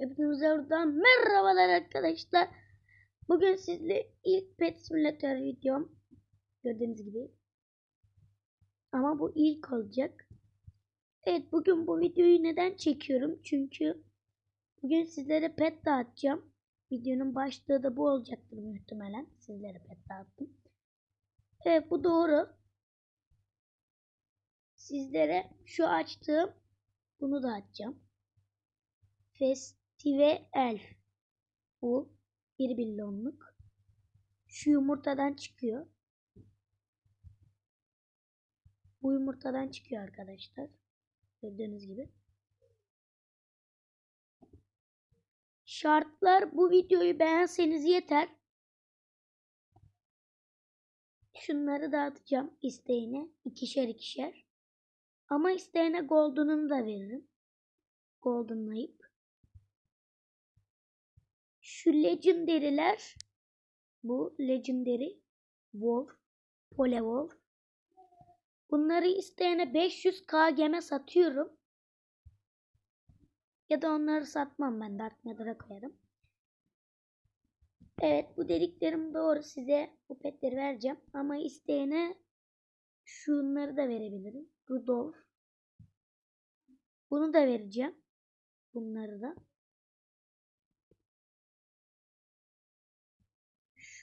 Hepinize buradan merhabalar arkadaşlar. Bugün sizle ilk Pet Simulator videom. Gördüğünüz gibi. Ama bu ilk olacak. Evet bugün bu videoyu neden çekiyorum? Çünkü bugün sizlere pet dağıtacağım. Videonun başlığı da bu olacaktır muhtemelen. Sizlere pet dağıttım. Evet bu doğru. Sizlere şu açtığım bunu dağıtacağım. Festive Elf. Bu bir milyonluk. Şu yumurtadan çıkıyor. Bu yumurtadan çıkıyor arkadaşlar. Gördüğünüz gibi. Şartlar bu videoyu beğenseniz yeter. Şunları dağıtacağım isteğine. ikişer ikişer. Ama isteyene golden'ını da veririm. Golden'layıp. Şu legendary'ler bu legendary wolf, polewolf. Bunları isteyene 500k geme satıyorum. Ya da onları satmam ben Dark Nether'a koyarım. Evet bu dediklerim doğru size bu petleri vereceğim. Ama isteyene şunları da verebilirim. Rudolf. Bunu da vereceğim. Bunları da.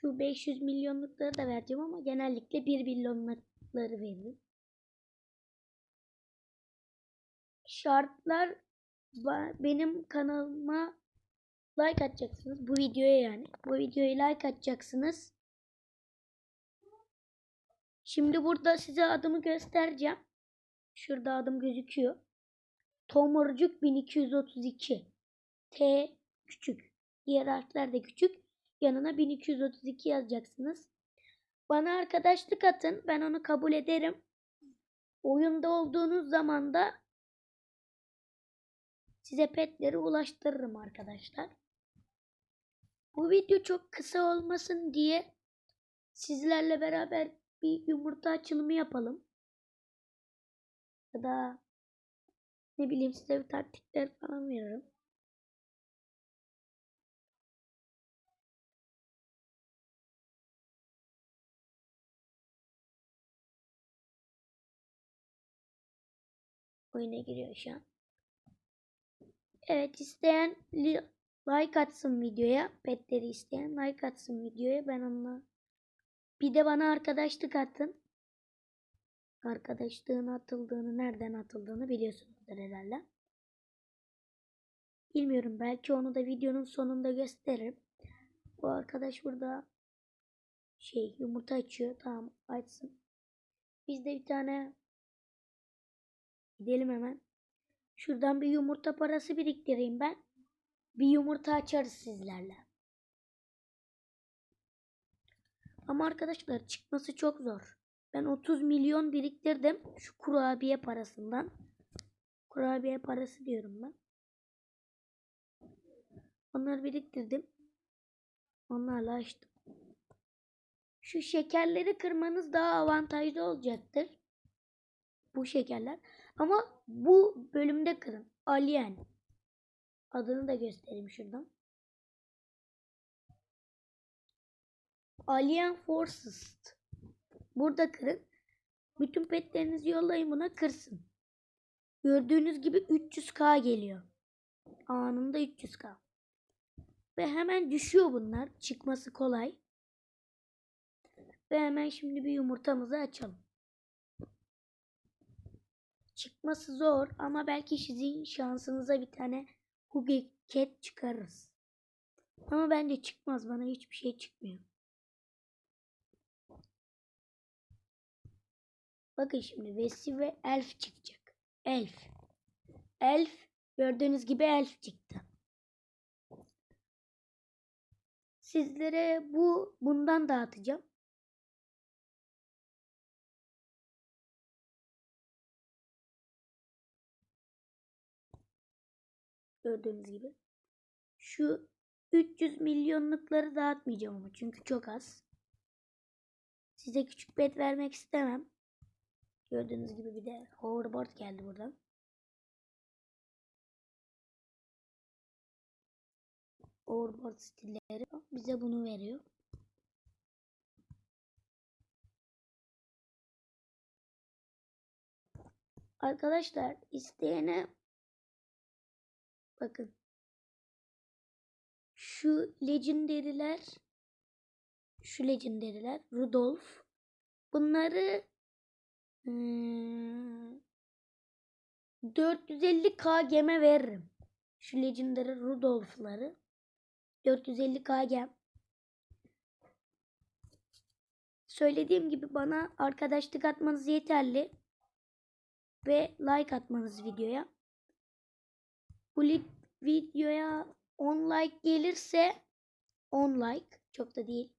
Şu 500 milyonlukları da vereceğim ama genellikle 1 milyonlukları veririm. Şartlar benim kanalıma like atacaksınız. Bu videoya yani. Bu videoya like atacaksınız. Şimdi burada size adımı göstereceğim. Şurada adım gözüküyor. Tomurcuk 1232. T küçük. Diğer harfler de küçük. Yanına 1232 yazacaksınız. Bana arkadaşlık atın. Ben onu kabul ederim. Oyunda olduğunuz zaman da size petleri ulaştırırım arkadaşlar. Bu video çok kısa olmasın diye sizlerle beraber bir yumurta açılımı yapalım. Ya da ne bileyim size bir taktikler falan veririm. Oyuna giriyor şu an. Evet isteyen like atsın videoya. Petleri isteyen like atsın videoya. Ben onunla bir de bana arkadaşlık atın. Arkadaşlığın atıldığını, nereden atıldığını biliyorsunuzdur herhalde. Bilmiyorum. Belki onu da videonun sonunda gösteririm. Bu arkadaş burada şey yumurta açıyor. Tamam açsın. Biz de bir tane gidelim hemen. Şuradan bir yumurta parası biriktireyim ben. Bir yumurta açarız sizlerle. Ama arkadaşlar çıkması çok zor. Ben 30 milyon biriktirdim şu kurabiye parasından. Kurabiye parası diyorum ben. Onları biriktirdim. Onlarla açtım. Şu şekerleri kırmanız daha avantajlı olacaktır. Bu şekerler. Ama bu bölümde kırın. Alien. Adını da göstereyim şuradan. Alien Forces. Burada kırın. Bütün petlerinizi yollayın buna kırsın. Gördüğünüz gibi 300k geliyor. Anında 300k. Ve hemen düşüyor bunlar. Çıkması kolay. Ve hemen şimdi bir yumurtamızı açalım. Çıkması zor ama belki sizin şansınıza bir tane Hugi Cat çıkarırız. Ama bence çıkmaz. Bana hiçbir şey çıkmıyor. Bakın şimdi Vesi ve Elf çıkacak. Elf. Elf. Gördüğünüz gibi Elf çıktı. Sizlere bu bundan dağıtacağım. Gördüğünüz gibi. Şu 300 milyonlukları dağıtmayacağım ama çünkü çok az. Size küçük bet vermek istemem. Gördüğünüz gibi bir de hoverboard geldi buradan. overboard stilleri bize bunu veriyor. Arkadaşlar isteyene bakın şu legendary'ler şu legendary'ler Rudolf bunları hmm, 450k geme veririm. Şu legendary Rudolf'ları 450k gem. Söylediğim gibi bana arkadaşlık atmanız yeterli ve like atmanız videoya. Bu videoya 10 like gelirse 10 like çok da değil.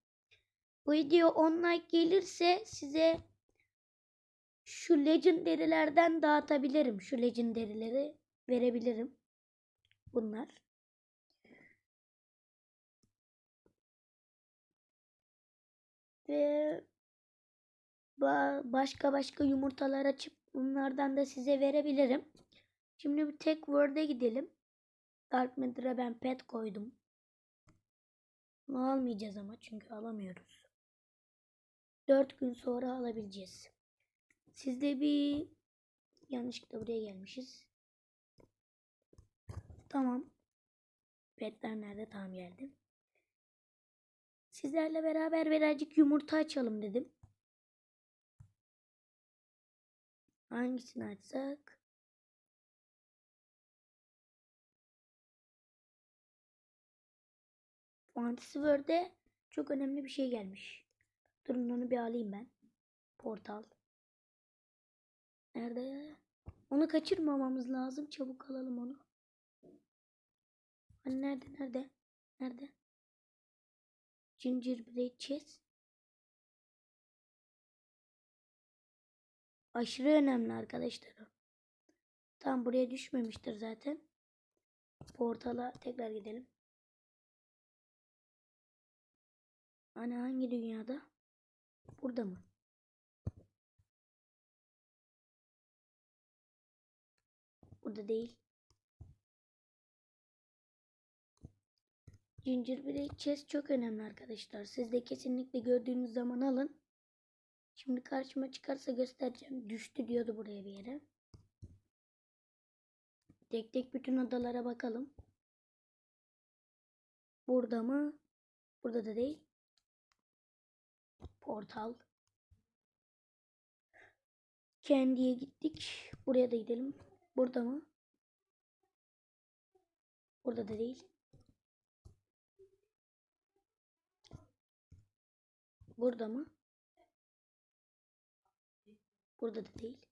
Bu video 10 like gelirse size şu legendary'lerden dağıtabilirim. Şu legendary'leri verebilirim. Bunlar. Ve ba- başka başka yumurtalar açıp bunlardan da size verebilirim. Şimdi bir tek word'e gidelim. Dark Matter'a ben pet koydum. Bunu almayacağız ama çünkü alamıyoruz. 4 gün sonra alabileceğiz. Sizde bir yanlışlıkla buraya gelmişiz. Tamam. Petler nerede? Tamam geldim. Sizlerle beraber birazcık yumurta açalım dedim. Hangisini açsak? Fantasy World'e çok önemli bir şey gelmiş. Durun onu bir alayım ben. Portal. Nerede ya? Onu kaçırmamamız lazım. Çabuk alalım onu. Hani nerede nerede? Nerede? Gingerbread chest. Aşırı önemli arkadaşlar. Tam buraya düşmemiştir zaten. Portala tekrar gidelim. Hani hangi dünyada? Burada mı? Burada değil. Gingerbread chest çok önemli arkadaşlar. Siz de kesinlikle gördüğünüz zaman alın. Şimdi karşıma çıkarsa göstereceğim. Düştü diyordu buraya bir yere. Tek tek bütün adalara bakalım. Burada mı? Burada da değil. Portal. Kendiye gittik. Buraya da gidelim. Burada mı? Burada da değil. Burada mı? Burada da değil.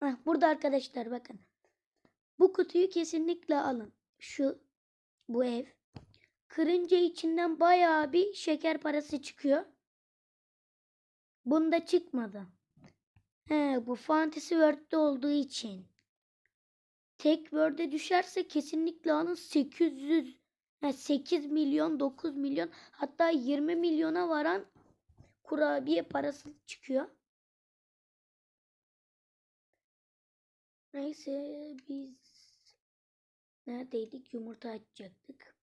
Heh, burada arkadaşlar bakın. Bu kutuyu kesinlikle alın. Şu bu ev. Kırınca içinden bayağı bir şeker parası çıkıyor. Bunda çıkmadı. He, bu Fantasy World'de olduğu için. Tek Word'e düşerse kesinlikle alın 800 he, 8 milyon 9 milyon hatta 20 milyona varan kurabiye parası çıkıyor. Neyse biz neredeydik? Yumurta açacaktık.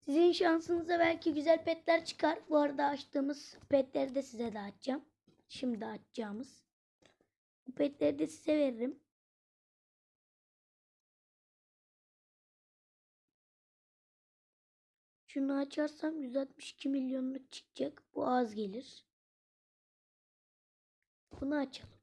Sizin şansınıza belki güzel petler çıkar. Bu arada açtığımız petleri de size de açacağım. Şimdi açacağımız. Bu petleri de size veririm. Şunu açarsam 162 milyonluk çıkacak. Bu az gelir. Bunu açalım.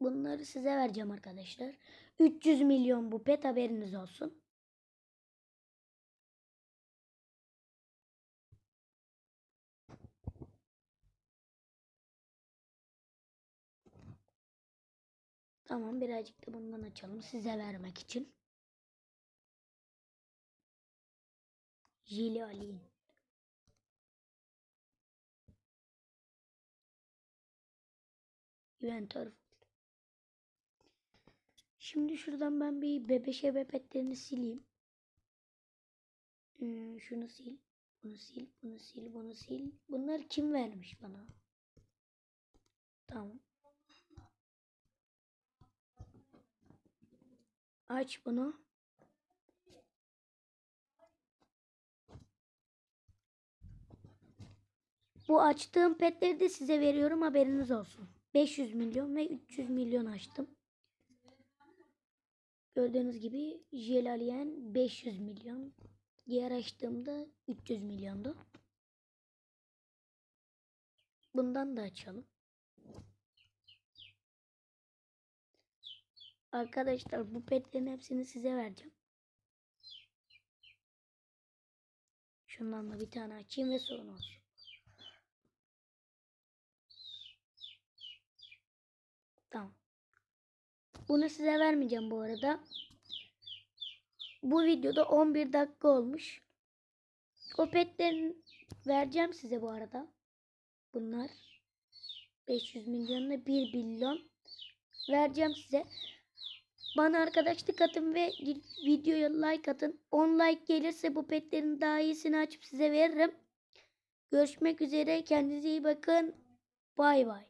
Bunları size vereceğim arkadaşlar. 300 milyon bu pet haberiniz olsun. Tamam birazcık da bundan açalım size vermek için. Jili Ali'nin. Inventor Şimdi şuradan ben bir bebeşe bebeklerini sileyim. Hmm, şunu sil. Bunu sil. Bunu sil. Bunu sil. Bunları kim vermiş bana? Tamam. Aç bunu. Bu açtığım petleri de size veriyorum haberiniz olsun. 500 milyon ve 300 milyon açtım. Gördüğünüz gibi Jelaliyen 500 milyon. Diğer açtığımda 300 milyondu. Bundan da açalım. Arkadaşlar bu petlerin hepsini size vereceğim. Şundan da bir tane açayım ve sorun olsun. Tamam. Bunu size vermeyeceğim bu arada. Bu videoda 11 dakika olmuş. O petlerini vereceğim size bu arada. Bunlar 500 milyonla 1 milyon vereceğim size. Bana arkadaşlık atın ve videoya like atın. 10 like gelirse bu petlerin daha iyisini açıp size veririm. Görüşmek üzere. Kendinize iyi bakın. Bay bay.